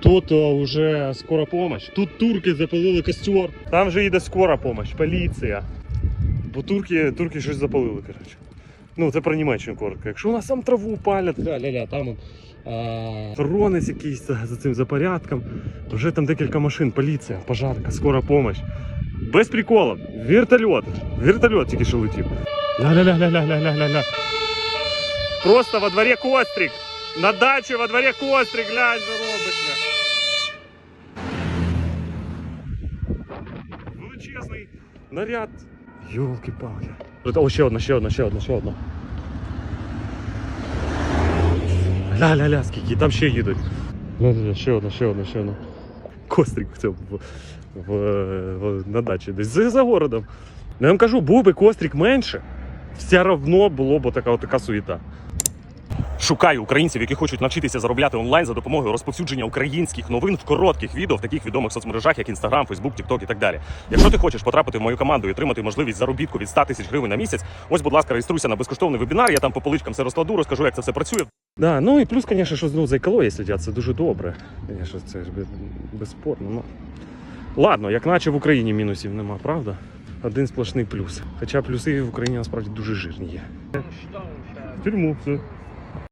Тут о, вже скора помощь. Тут турки запалили костер. Там вже їде скора помощь, поліція. Бо турки, турки щось запалили, коротше. Ну, це про Німеччину коротко. Якщо у нас там траву палять, ля-ля-ля, там он, а, охоронець якийсь за, за цим за порядком. Вже там декілька машин, поліція, пожарка, скора помощь. Без приколу. Вертольот. Вертольот тільки що летів. Ля-ля-ля-ля-ля-ля-ля-ля. Просто во дворі кострик. На дачі во дворі кострик, глянь, що робиться. Величезний наряд. Йолки-палки. О, ще одна, ще одна, ще одна, ще одна. Ля-ля-ля, скільки, там ще їдуть. Ля-ля-ля, ще одна, ще одна, ще одна. Кострик в цьому в, в, в, на дачі, десь за, за городом. Ну, я вам кажу, був би кострик менше, все одно було б така, така суєта. Шукаю українців, які хочуть навчитися заробляти онлайн за допомогою розповсюдження українських новин в коротких відео в таких відомих соцмережах, як Instagram, Facebook, TikTok і так далі. Якщо ти хочеш потрапити в мою команду і отримати можливість заробітку від 100 тисяч гривень на місяць, ось, будь ласка, реєструйся на безкоштовний вебінар. Я там по поличкам все розкладу, розкажу, як це все працює. Да, ну і плюс, звісно, що ну, за екологією слідять, це дуже добре. Звісно, це ж безспорно. Ну. Ладно, як наче в Україні мінусів нема, правда? Один сплошний плюс. Хоча плюси в Україні насправді дуже жирні є. В тюрму, все.